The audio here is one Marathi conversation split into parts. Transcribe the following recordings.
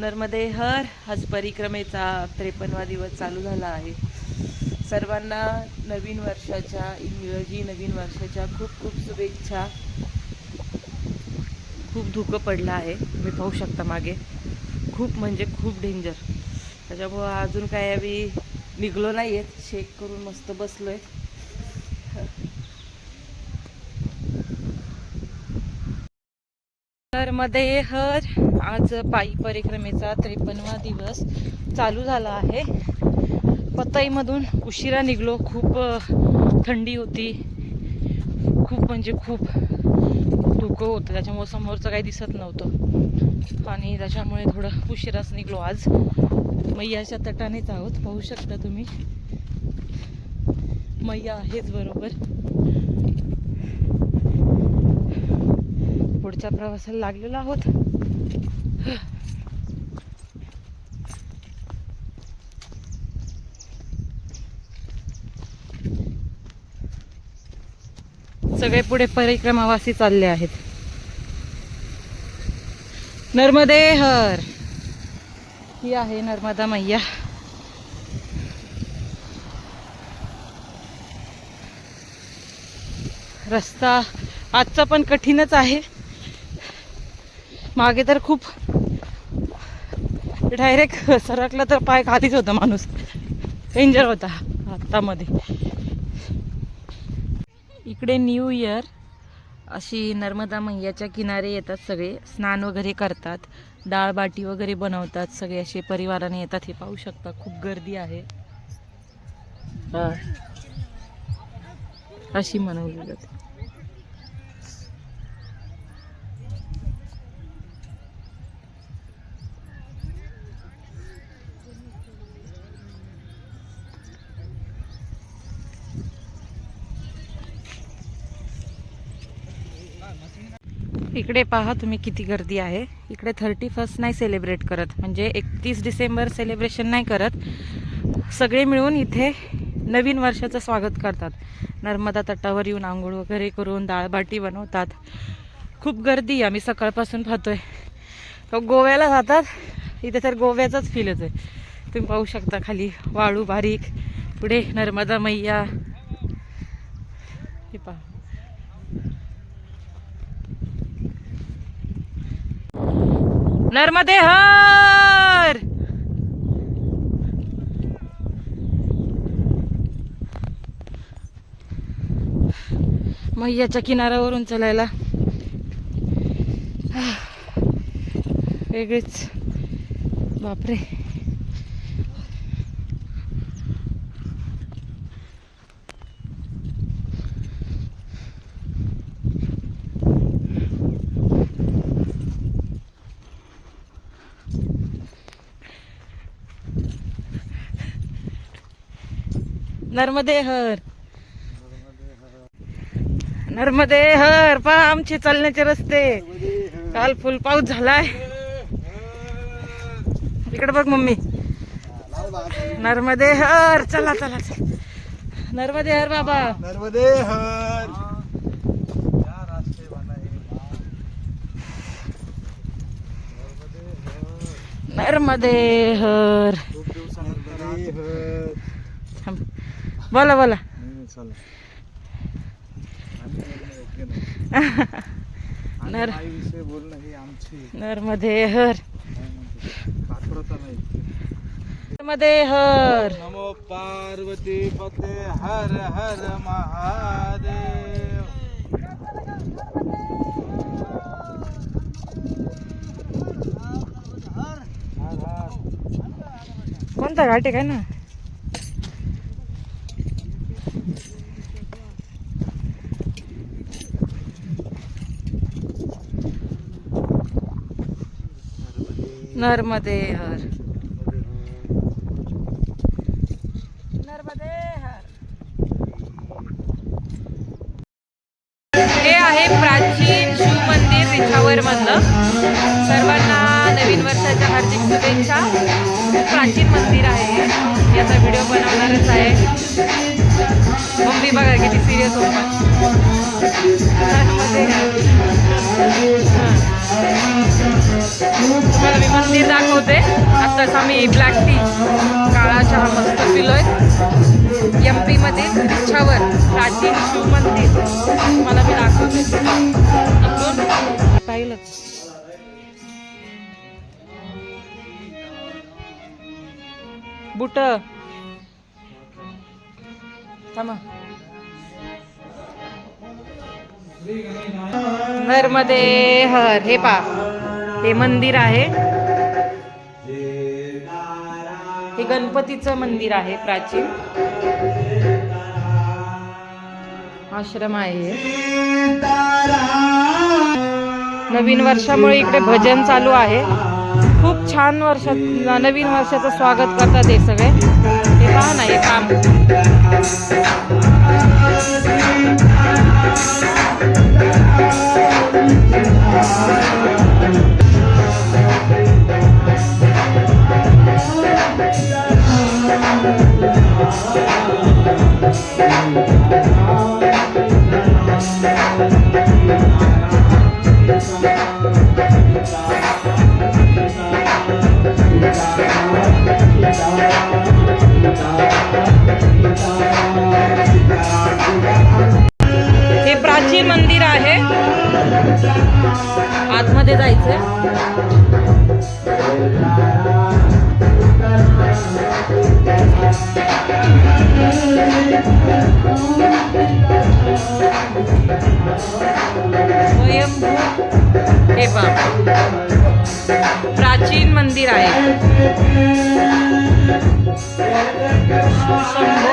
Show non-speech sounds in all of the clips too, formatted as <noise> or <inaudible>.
नर्मदे हर आज परिक्रमेचा त्रेपन्नवा दिवस चालू झाला आहे. सर्वांना नवीन वर्षाच्या इंग्रजी नवीन वर्षाच्या खूप खूप शुभेच्छा. खूप धुकं पडलं आहे. तुम्ही पाहू शकता मागे. खूप म्हणजे खूप डेंजर त्याच्यामुळं अजून काय आम्ही निघलो नाही आहेत शेक करून मस्त बसलो आहे तर मध्ये हर आज पायी परिक्रमेचा त्रेपन्नवा दिवस चालू झाला आहे. पताईमधून उशिरा निघलो. खूप थंडी होती. खूप म्हणजे खूप धुकं होतं. त्याच्यामुळं समोरचं काही दिसत नव्हतं. आणि त्याच्यामुळे थोडं उशिराच निघलो आज. मैयाच्या तटानेच आहोत. पाहू शकता तुम्ही. मैया आहेच बरोबर. पुढच्या प्रवासाला लागलेलो आहोत. सगळे पुढे परिक्रमावासी चालले आहेत. नर्मदे हर. ही आहे नर्मदा मैया. रस्ता आजचा पण कठीणच आहे. मागे तर खूप डायरेक्ट सरकला तर पाय खालीच होता माणूस. डेंजर होता हातामध्ये इकडे न्यू इयर अशी नर्मदा मैयाच्या किनारे येतात सगळे स्नान वगैरे करतात डाळबाटी वगैरे बनवतात सगळे असे परिवाराने येतात हे पाहू शकता खूप गर्दी आहे. हा. अशी मनवली जाते. इकडे पहा तुम्ही किती गर्दी आहे. इकडे थर्टी फर्स्ट नाही सेलिब्रेट करत म्हणजे एकतीस डिसेंबर सेलिब्रेशन नाही करत. सगळे मिळून इथे नवीन वर्षाचं स्वागत करतात. नर्मदा तटावर येऊन आंघोळ वगैरे करून डाळबाटी बनवतात. खूप गर्दी आहे. आम्ही सकाळपासून पाहतोय. गोव्याला जातात इथे तर गोव्याचाच फील आहे तुम्ही पाहू शकता खाली वाळू बारीक पुढे नर्मदा मैया. हे पहा. नर्मदे हर! मैयाच्या किनाऱ्यावरून चलायला. वेगळीच. बापरे. नर्मदे हर नर्मदे हर पहा आमचे चालण्याचे रस्ते. काल फुल पाऊस झालाय. इकडे बघ मम्मी. नर्मदे हर चला चला. नर्मदे हर बाबा नर्मदे हर नर्मदे हर. बोला बोला. <laughs> नर. विषय बोलणं आमची. नर्मदे हर. नर्मदे हर. नमो पार्वती पते हर हर महादेव. कोणता घाट आहे काय ना? नर्मदे हर. नर्मदे हर. हे आहे प्राचीन शिव मंदिर रिछावर मधलं सर्वांना नवीन वर्षाच्या हार्दिक शुभेच्छा. प्राचीन मंदिर आहे. याचा व्हिडिओ बनवणारच आहे. मम्मी बघा किती सिरियस होता तुम्हाला मी मंदिर दाखवते. आत्ताच आम्ही ब्लॅक टी काळा चहा मस्त पिलोय. एम पी मधील रिक्षावर प्राचीन शिव मंदिर. तुम्हाला मी दाखवते. इकडून पाहिलं. बुट. थांबा. नर्मदे हर हे पा हे मंदिर आहे. हे गणपतीचं मंदिर आहे प्राचीन. आश्रम आहे. नवीन वर्षामुळे इकडे भजन चालू आहे. खूप छान वर्ष नवीन वर्षाचं स्वागत करतात हे सगळे. पहा ना हे काम हे पहा प्राचीन मंदिर आहे। शंभो।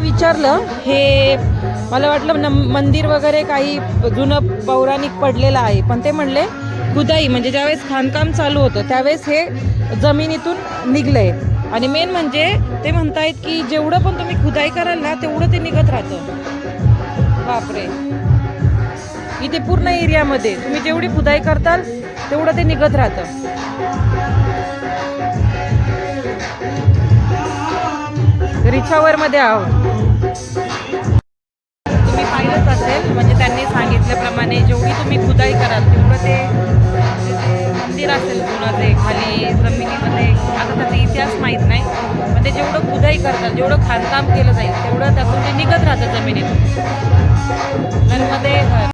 विचारलं हे मला वाटलं मंदिर वगैरे काही जुनं पौराणिक पडलेलं आहे. पण ते म्हणले खुदाई म्हणजे ज्यावेळेस खाणकाम चालू होतं त्यावेळेस हे जमिनीतून निघलंय. आणि मेन म्हणजे ते म्हणतायत की जेवढं पण तुम्ही खुदाई कराल ना तेवढं ते निघत राहतं. बापरे. इथे पूर्ण एरियामध्ये तुम्ही जेवढी खुदाई करताल तेवढं ते निघत राहतं. रिक्षावर मध्ये आहोत. असेल. म्हणजे त्यांनी सांगितल्याप्रमाणे जेवढी तुम्ही खुदाई कराल तेवढं ते मंदिर असेल जुनं ते खाली जमिनीमध्ये. आता त्याचा इतिहास माहीत नाही. पण ते जेवढं खुदाई करतात जेवढं खाणकाम केलं जाईल तेवढं त्यातून ते निघत राहतं जमिनीतून. नर्मदे